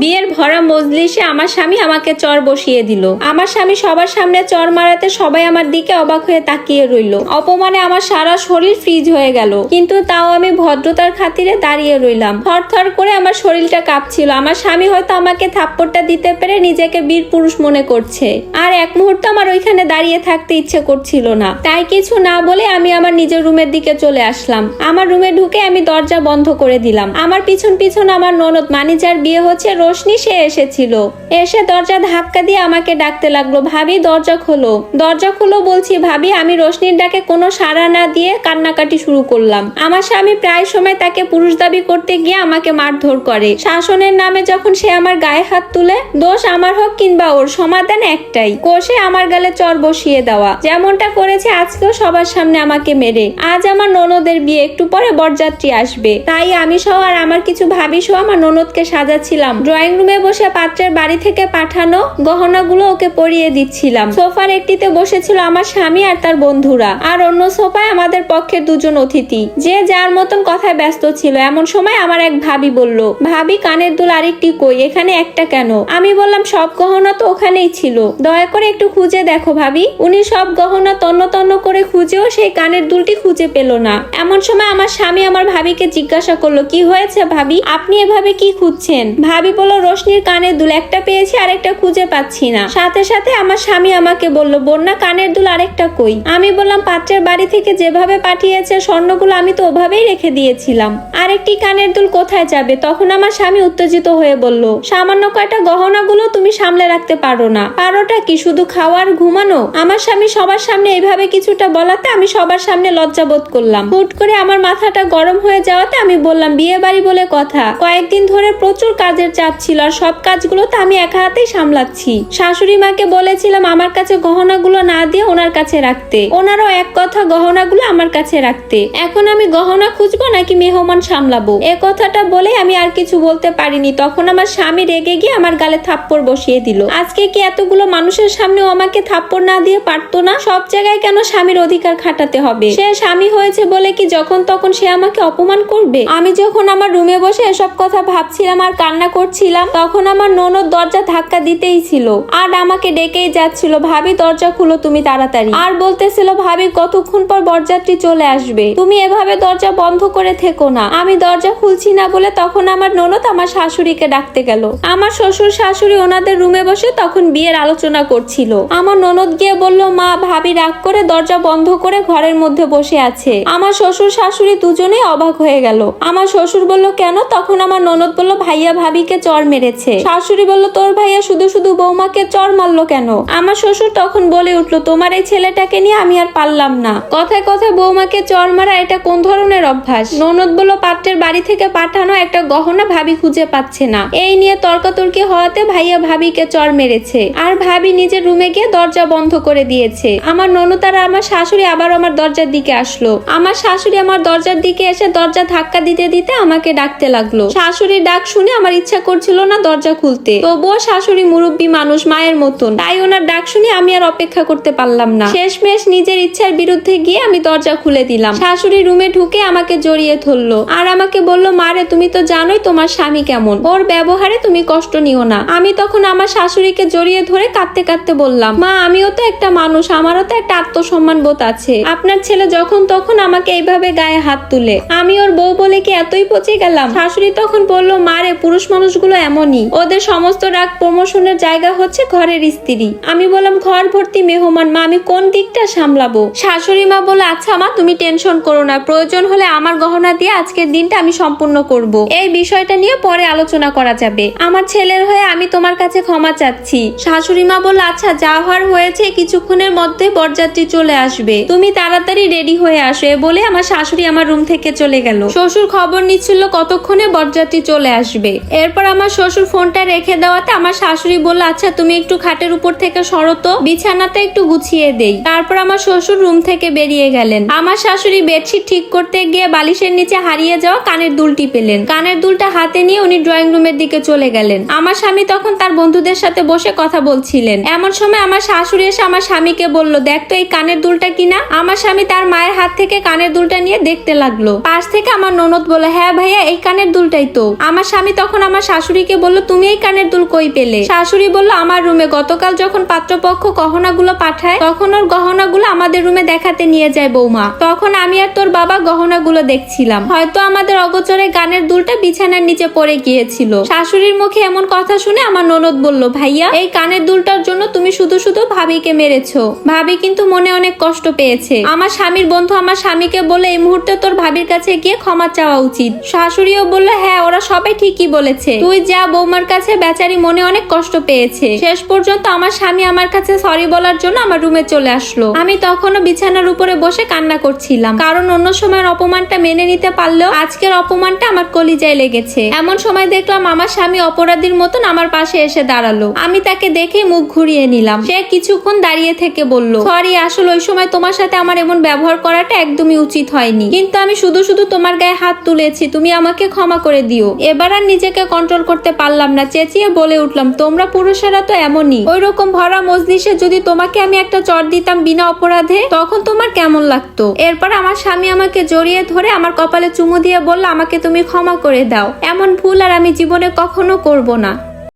বিয়ের ভরা মজলিসে আমার স্বামী আমাকে চর বসিয়ে দিল। আমার স্বামী সবার সামনে চর মারাতে সবাই আমার দিকে অবাক হয়ে তাকিয়ে রইল। অপমানে আমার সারা শরীর ফ্রিজ হয়ে গেল। কিন্তু তাও আমি ভদ্রতার খাতিরে দাঁড়িয়ে রইলাম। থরথর করে আমার শরীরটা কাঁপছিল। আমার স্বামী হয়তো আমাকে থাপ্পড়টা দিতে পেরে নিজেকে বীর পুরুষ মনে করছে। আর এক মুহূর্ত আমার ওইখানে দাঁড়িয়ে থাকতে ইচ্ছে করছিল না। তাই কিছু না বলে আমি আমার নিজের রুমের দিকে চলে আসলাম। আমার রুমে ঢুকে আমি দরজা বন্ধ করে দিলাম। আমার পিছন পিছন আমার ননদ মানিজার বিয়ে হচ্ছে রোশনি সে এসেছিল। এসে দরজা ধাক্কা দিয়ে আমাকে ডাকতে লাগল। ভাবি দরজা খোলো। দরজা খোলো বলছি, ভাবি, আমি রোশনির ডাকে কোনো সাড়া না দিয়ে কান্নাকাটি শুরু করলাম। আমার স্বামী প্রায় সময় তাকে পুরুষ দাবি করতে গিয়ে আমাকে মারধর করে। শাসনের নামে যখন সে আমার গায়ে হাত তুলে, দোষ আমার হোক কিংবা ওর, সমাধান একটাই। কোষে আমার গালে চর বসিয়ে দেওয়া। যেমনটা করেছে আজকেও সবার সামনে আমাকে মেরে। আজ আমার ননদের বিয়ে, একটু পরে বরযাত্রী আসবে। তাই আমি সহ আর আমার কিছু ভাবি সহ আমার ননদকে সাজাচ্ছিলাম। ড্রয়িং রুমে বসে পাত্রের বাড়ি থেকে পাঠানো গহনাগুলো ওকে পরিয়ে দিচ্ছিলাম। সোফার একটিতে বসেছিল আমার স্বামী আর তার বন্ধুরা। আর অন্য সোফায় আমাদের পক্ষের দুজন অতিথি। যে যার মতন কথায় ব্যস্ত ছিল। এমন সময় আমার এক ভাবি বলল, ভাবি, কানের দুল আরেকটি কই? এখানে একটা কেন? আমি বললাম, সব গহনা তো ওখানেই ছিল। দয়া করে একটু খুঁজে দেখো ভাবি। উনি সব গহনা তন্ন তন্ন করে খুঁজেও সেই কানের দুলটি খুঁজে পেল না। এমন সময় আমার স্বামী আমার ভাবিকে জিজ্ঞাসা করল, কি হয়েছে ভাবি? আপনি এভাবে কি খুঁজছেন? ভাবি বলল, রোশনির কানের দুল একটা পেয়েছি, আরেকটা খুঁজে পাচ্ছি না। সাথে সাথে আমার স্বামী আমাকে বলল, বন্যা কানের দুল আরেকটা কই? আমি বললাম, পাত্রের বাড়ি থেকে যেভাবে পাঠিয়েছে স্বর্ণগুলো আমি তো ওভাবেই রেখে দিয়েছিলাম। আরেকটি কানের দুল কোথায় যাবে? তখন আমার স্বামী উত্তেজিত হয়ে বলল, সামান্য কয়টা গহনাগুলো তুমি সামলে রাখতে পারো না। পারোটা কি শুধু খাওয়ার ঘুমানো? আমার স্বামী সবার সামনে এইভাবে কিছুটা বলাতে আমি সবার সামনে লজ্জা বোধ করলাম। হুট করে আমার মাথাটা গরম হয়ে যাওয়াতে আমি বললাম বিয়ে বাড়ি বলে কথা। কয়েকদিন ধরে প্রচুর কাজের চাপ ছিল আর সব কাজগুলো তো আমি একা হাতেই সামলাচ্ছি। শাশুড়ি মাকে বলেছিলাম আমার কাছে গহনাগুলো না দিয়ে ওনার কাছে রাখতে। ওনারও এক কথা গহনাগুলো আমার কাছে রাখতে। এখন আমি গহনা খুঁজবো নাকি মেহমান সামলাবো? এ কথাটা বলে আমি আর কিছু বলতে পারিনি। তখন আমার স্বামী রেগে গিয়ে আমার গালে থাপ্পড় বসিয়ে দিল। আজকে কি এতগুলো মানুষের সামনেও আমাকে থাপ্পড় না দিয়ে পারতো না? সব জায়গায় কেন স্বামীর অধিকার খাটাতে হবে? সে স্বামী হয়েছে বলে কি যখন তখন সে আমাকে অপমান করবে? আমি যখন আমার রুমে বসে এসব কথা ভাবছিলাম আর কান্না করছিলাম তখন আমার ননদ দরজা ধাক্কা দিতেই ছিল। আর আমাকে ডেকেই যাচ্ছিল, ভাবি, দরজা খুলো তুমি তাড়াতাড়ি। আর বলতেছিল, ভাবি, কতক্ষণ পর বরযাত্রী চলে আসবে? তুমি এভাবে দরজা বন্ধ করে থেকো না। আমি দরজা খুলছি না বলে তখন আমার ননদ আমার শাশুড়িকে ডাকতে গেল। আমার শ্বশুর শাশুড়ি ওনাদের রুমে বসে তখন বিয়ের আলোচনা করছিল। আমার ননদ গিয়ে বলল, মা, ভাবি রাগ করে দরজা বন্ধ করে ঘরের মধ্যে বসে আছে। আমার শ্বশুর শাশুড়ি দুজনেই অবাক হয়ে গেল। আমার শ্বশুর বলল, কেন? তখন আমার ননদ বলল, ভাইয়া, ভাবিকে চর মেরেছে। শাশুড়ি বলল, তোর ভাইয়া শুধু শুধু বৌমাকে চর মারলো কেন? আমার শ্বশুর তখন বলে উঠল, তোমার এই ছেলেটাকে নিয়ে আমি আর পারলাম না। কথায় কথায় বৌমাকে চর মারা এটা কোন ধরনের অভ্যাস? ননদ বলল, পাত্রের বাড়ি থেকে পাঠানো একটা গহনা ভাবি খুঁজে পাচ্ছে না। এই নিয়ে তর্কাতর্কি হওয়াতে ভাইয়া ভাবিকে চর মেরেছে। আর ভাবি নিজের রুমে গিয়ে দরজা বন্ধ করে দিয়েছে। আমার ননদ আর আমার শাশুড়ি আবার আমার দরজার দিকে আসলো। আমার শাশুড়ি আমার দরজার দিকে এসে দরজা ধাক্কা দিতে দিতে আমাকে ডাকতে লাগল। শাশুড়ির ডাক শুনে আমার ইচ্ছা করছিল না দরজা খুলতে। তবুও শাশুড়ি মুরব্বী মানুষ মায়ের মতন। তাই ওনার ডাক শুনে আমি আর অপেক্ষা করতে পারলাম না। শেষমেশ নিজের ইচ্ছার বিরুদ্ধে গিয়ে আমি দরজা খুলে দিলাম। শাশুড়ি রুমে ঢুকে আমাকে জড়িয়ে ধরলো আর আমাকে বলল মারে তুমি তো জানোই তোমার স্বামী কেমন। ওর ব্যবহারে তুমি কষ্ট নিও না। আমি তখন আমার শাশুড়িকে জড়িয়ে ধরে কাঁদতে কাঁদতে বললাম, মা, আমিও তো একটা মানুষ, আমারও তো একটা আত্মসম্মান বোধ আছে। আপনার ছেলে যখন তখন আমাকে এইভাবে গায়ে হাত তুলে। আমি ওর বউ বলে কি এতই পচে গেলাম? শাশুড়ি তখন বলল মারে পুরুষ মানুষগুলো এমনই। ওদের সমস্ত রাগ প্রমোশনের জায়গা হচ্ছে ঘরের স্ত্রী। আমি বললাম, ঘর ভর্তি মেহমান, মা, আমি কোন দিকটা সামলাবো? শাশুড়ি মা বলে আচ্ছা মা, তুমি টেনশন করো না। প্রয়োজন হলে আমার গহনা দিয়ে আজকের দিনটা আমি সম্পূর্ণ করব। এই বিষয়টা নিয়ে পরে আলোচনা করা যাবে। আমার ছেলের হয়ে আমি তোমার কাছে ক্ষমা চাচ্ছি। শাশুড়ি মা বলল আচ্ছা যা হওয়ার হয়েছে, কিছুক্ষণের মধ্যে বরযাত্রী চলে আসবে। তুমি তাড়াতাড়ি রেডি হয়ে আসো। বলে আমার শাশুড়ি আমার রুম থেকে চলে গেল। শ্বশুর খবর নিচ্ছিল কতক্ষণে বরযাত্রী চলে আসবে। এরপর আমার শ্বশুর ফোনটা রেখে দেওয়াতে আমার শাশুড়ি বলল আচ্ছা তুমি একটু খাটের উপর থেকে সরতো বিছানাটা একটু গুছিয়ে দেই। তারপর আমার শ্বশুর রুম থেকে বেরিয়ে গেলেন। আমার শাশুড়ি বেডশিট ঠিক করতে গিয়ে বালিশের নিচে হারিয়ে যাওয়া কানের দুলটি পেলেন। কানের দুলটা হাতে নিয়ে উনি ড্রয়িং রুমের দিকে চলে গেলেন। আমার স্বামী তখন তার বন্ধুদের সাথে বসে কথা বলছিলেন। এমন সময় আমার শাশুড়ি এসে আমার স্বামীকে বলল, দেখ তো এই কানের দুলটা কিনা? আমার স্বামী তার মায়ের হাত থেকে কানের দুলটা নিয়ে দেখতে লাগল। পাশ থেকে আমার ননদ বলে হ্যাঁ ভাইয়া, এই কানের দুলটাই তো। আমার স্বামী তখন আমার শাশুড়ি শাশুড়িকে বলল, তুমি এই কানের দুল কই পেলে? শাশুড়ি বলল, আমার রুমে গতকাল যখন পাত্রপক্ষ গহনাগুলো পাঠায়, তখন ওর গহনাগুলো আমাদের রুমে দেখাতে নিয়ে যায় বৌমা। তখন আমি আর তোর বাবা গহনাগুলো দেখছিলাম। হয়তো আমাদের অগোচরে গানের দুলটা বিছানার নিচে পড়ে গিয়েছিল। শাশুড়ির মুখে এমন কথা শুনে আমার ননদ বলল, ভাইয়া, এই কানের দুলটার জন্য তুমি শুধু শুধু ভাবিকে মেরেছো। ভাবি কিন্তু মনে অনেক কষ্ট পেয়েছে। আমার স্বামীর বন্ধু আমার স্বামীকে বলে, এই মুহূর্তে তোর ভাবির কাছে গিয়ে ক্ষমা চাওয়া উচিত। শাশুড়িও বলল হ্যাঁ ওরা সবাই ঠিকই বলেছে। তুই যা বৌমার কাছে বেচারি মনে অনেক কষ্ট পেয়েছে। শেষ পর্যন্ত আমার স্বামী আমার কাছে সরি বলার জন্য আমার রুমে চলে আসলো। আমি তখনও বিছানার উপরে বসে কান্না করছিলাম। কারণ অন্য সময়ের অপমানটা মেনে নিতে পারলেও আজকের অপমানটা আমার কলিজায় লেগেছে। এমন সময় দেখলাম আমার স্বামী অপরাধীর মতন আমার পাশে এসে দাঁড়াল। আমি তাকে দেখে মুখ ঘুরিয়ে নিলাম। সে কিছুক্ষণ দাঁড়িয়ে থেকে বলল সরি আসলে ওই সময় তোমার সাথে আমার এমন ব্যবহার করাটা একদমই উচিত হয়নি। কিন্তু আমি শুধু শুধু তোমার গায়ে হাত তুলেছি। তুমি আমাকে ক্ষমা করে দিও। এবার আর নিজেকে কন্ট্রোল করতে পারলাম না। চেঁচিয়ে বলে উঠলাম, তোমরা পুরুষেরা তো এমনই। ওই রকম ভরা মজলিসে যদি তোমাকে আমি একটা চর দিতাম বিনা অপরাধে, তখন তোমার কেমন লাগতো? এরপর আমার স্বামী আমাকে জড়িয়ে ধরে আমার কপালে চুমু দিয়ে বলল, আমাকে তুমি ক্ষমা করে দাও। এমন ভুল আর আমি জীবনে কখনো করব না।